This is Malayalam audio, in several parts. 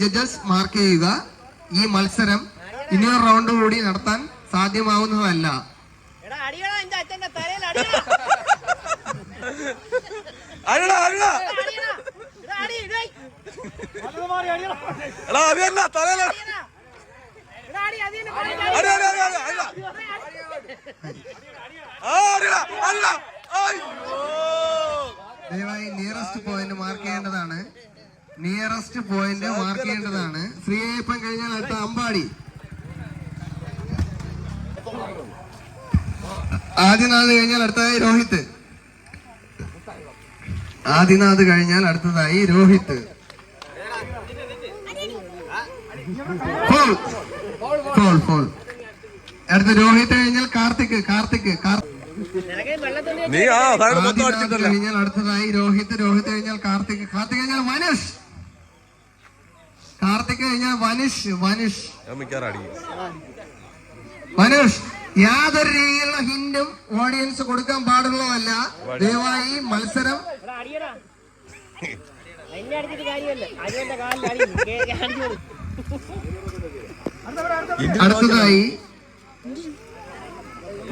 ജഡ്ജസ് മാർക്ക് ചെയ്യുക ഈ മത്സരം ഇനിയൊരു റൗണ്ട് കൂടി നടത്താൻ സാധ്യമാവുന്നതല്ല. ദയവായി നിയറസ്റ്റ് പോയിന്റ് മാർക്ക് ചെയ്യേണ്ടതാണ്. നിയറസ്റ്റ് പോയിന്റ് മാർക്ക് ചെയ്യേണ്ടതാണ്. ശ്രീയപ്പം കഴിഞ്ഞാൽ അടുത്ത അമ്പാടി. ആദിനാഥ് കഴിഞ്ഞാൽ അടുത്തതായി രോഹിത്. ആദിനാഥ് കഴിഞ്ഞാൽ അടുത്തതായി രോഹിത്. ഫോൾ ഫോൾ ഫോൾ അടുത്ത രോഹിത് കഴിഞ്ഞാൽ കാർത്തിക് കാർത്തിക് കാർത്തിക്. നീ ആ സാധനം മൊത്തം ആദിനാഥ് കഴിഞ്ഞാൽ അടുത്തതായി രോഹിത്. രോഹിത് കഴിഞ്ഞാൽ കാർത്തിക്. കാർത്തിക് കഴിഞ്ഞാൽ വനുഷ് കാർത്തിക് കഴിഞ്ഞാൽ വനുഷ് വനുഷ്. മനുഷ് യാതൊരു രീതിയിലുള്ള ഹിന്റും ഓഡിയൻസ് കൊടുക്കാൻ പാടുള്ളതല്ല. ദയവായി മത്സരം. അടുത്തതായി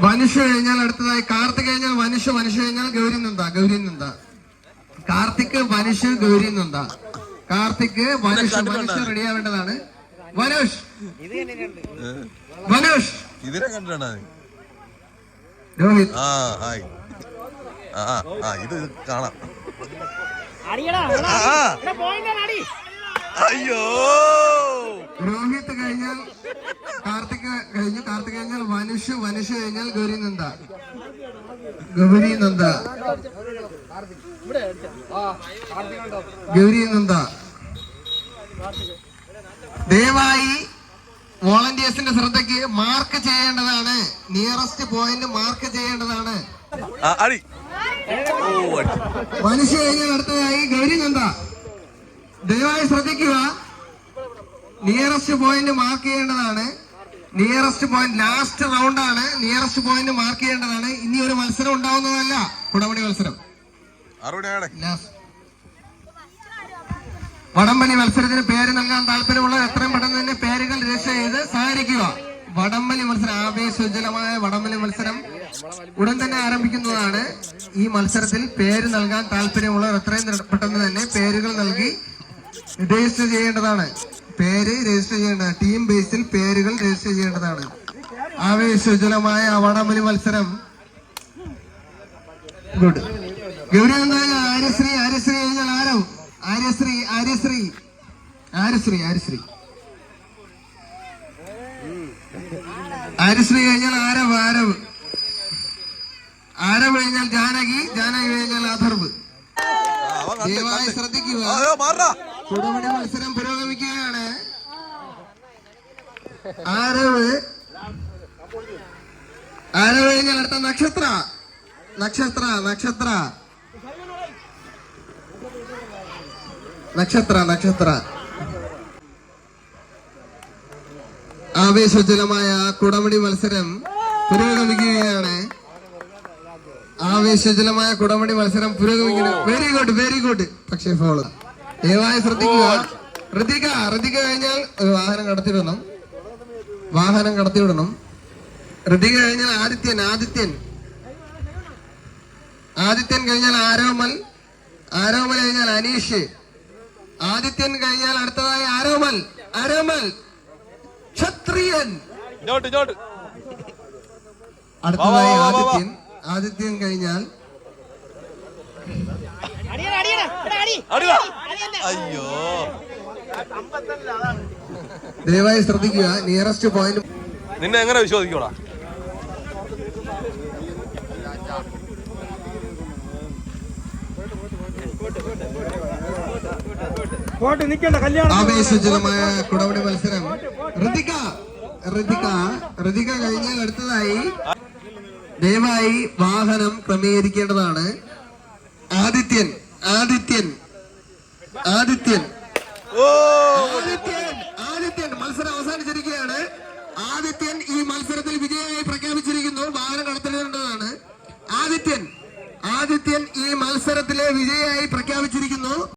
മനുഷ്യ കഴിഞ്ഞാൽ അടുത്തതായി കാർത്തിക് കഴിഞ്ഞാൽ മനുഷ്യ മനുഷ്യ കഴിഞ്ഞാൽ ഗൗരി നന്ദ ഗൗരി നന്ദ കാർത്തിക് മനുഷ്യ ഗൗരി നന്ദ കാർത്തിക് വനുഷ് വനുഷ് റെഡിയാവേണ്ടതാണ് വനുഷ് ഇത് കണ്ടിട്ടുണ്ട് വനുഷ് ഇതിനെ കണ്ടിട്ടാണ് രോഹിത്. ആ ഹായ്. ആ ആ, ഇത് കാണാം. അയ്യോ. രോഹിത് കഴിഞ്ഞാൽ കാർത്തിക കഴിഞ്ഞു കാർത്തിക കഴിഞ്ഞാൽ മനുഷ്യ മനുഷ്യ കഴിഞ്ഞാൽ ഗൗരി നന്ദ ഗൗരി നന്ദ ഗൗരി നന്ദ ദയവായി വോളണ്ടിയേഴ്സിന്റെ ശ്രദ്ധയ്ക്ക് മാർക്ക് ചെയ്യേണ്ടതാണ്. നിയറസ്റ്റ് പോയിന്റ് മാർക്ക് ചെയ്യേണ്ടതാണ്. മനുഷ്യ കഴിഞ്ഞാൽ അടുത്തതായി ഗൗരി നന്ദ ദയവായി ശ്രദ്ധിക്കുക. നിയറസ്റ്റ് പോയിന്റ് മാർക്ക് ചെയ്യേണ്ടതാണ്. നിയറസ്റ്റ് പോയിന്റ് ലാസ്റ്റ് റൗണ്ട് ആണ്. നിയറസ്റ്റ് പോയിന്റ് മാർക്ക് ചെയ്യേണ്ടതാണ്. ഇനി ഒരു മത്സരം ഉണ്ടാവുന്നതല്ല. കുടമണി മത്സരം. വടംവലി മത്സരത്തിന് പേര് നൽകാൻ താല്പര്യമുള്ള എത്രയും പെട്ടെന്ന് തന്നെ പേരുകൾ രജിസ്റ്റർ ചെയ്ത് സഹകരിക്കുക. വടംവലി മത്സരം ആവേശോജ്വലമായ വടംവലി മത്സരം ഉടൻ തന്നെ ആരംഭിക്കുന്നതാണ്. ഈ മത്സരത്തിൽ പേര് നൽകാൻ താല്പര്യമുള്ളവർ എത്രയും പെട്ടെന്ന് തന്നെ പേരുകൾ നൽകി രജിസ്റ്റർ ചെയ്യേണ്ടതാണ്. പേര് രജിസ്റ്റർ ചെയ്യേണ്ട ടീം ബേസിൽ പേരുകൾ രജിസ്റ്റർ ചെയ്യേണ്ടതാണ്. ആവേശോജ്വലമായ വടംവലി മത്സരം. ഗുഡ് ഗൗരി എന്താ ആര്യശ്രീ ആര്യശ്രീ കഴിഞ്ഞാൽ ആരോ? ആര്യശ്രീ ആര്യശ്രീ. ആര്യശ്രീ ആര്യശ്രീ. ആര്യശ്രീ കഴിഞ്ഞാൽ ആരവ് ആരവ്. ആരവ് കഴിഞ്ഞാൽ ജാനകി ജാനകി കഴിഞ്ഞാൽ അഥർവ്. ദയവായി. ശ്രദ്ധിക്കുക. കുടമണി മത്സരം പുരോഗമിക്കുകയാണ്. ആരവ്? ആരവ് കഴിഞ്ഞാൽ അടുത്ത നക്ഷത്ര. നക്ഷത്ര നക്ഷത്ര. നക്ഷത്ര നക്ഷത്ര. ആവേശോജ്വലമായ കുടമണി മത്സരം പുരോഗമിക്കുകയാണ്. ആവേശജ്വലമായ കുടമണി മത്സരം പുരോഗമിക്കുന്നു. വെരി ഗുഡ് വെരി ഗുഡ് പക്ഷേ ഫോളോ ദയവായി ശ്രദ്ധിക്കുക. ഋതിക ഋതിക കഴിഞ്ഞാൽ വാഹനം കടത്തിവിടണം. വാഹനം കടത്തിവിടണം. ഋതിക കഴിഞ്ഞാൽ ആദിത്യൻ ആദിത്യൻ. ആദിത്യൻ കഴിഞ്ഞാൽ ആരോമൽ ആരോമൽ കഴിഞ്ഞാൽ അനീഷ്. ആദിത്യൻ കഴിഞ്ഞാൽ അടുത്തതായി ആരോമൽ ആരോമൽ. ക്ഷത്രിയൻ. അടുത്തതായി. ആദിത്യൻ. ആദിത്യൻ കഴിഞ്ഞാൽ അയ്യോ. ദയവായി ശ്രദ്ധിക്കുക. നിയറസ്റ്റ് പോയിന്റ് നിന്നെ എങ്ങനെ വിശ്വസിക്കൂടാ? ആവേശജനമായ കുടവടി മത്സരം. ഋതിക ഋതിക ഋതിക കഴിഞ്ഞാൽ അടുത്തതായി ദയവായി വാഹനം ക്രമീകരിക്കേണ്ടതാണ്. ആദിത്യൻ ആദിത്യൻ ആദിത്യൻ. ഓ ആദിത്യൻ ആദിത്യൻ. മത്സരം അവസാനിച്ചിരിക്കുകയാണ്. ആദിത്യൻ ഈ മത്സരത്തിൽ വിജയമായി പ്രഖ്യാപിച്ചിരിക്കുന്നു. വാഹനം കടത്തിടേണ്ടതാണ് ആദിത്യൻ ആദിത്യൻ ഈ മത്സരത്തിലെ വിജയമായി പ്രഖ്യാപിച്ചിരിക്കുന്നു.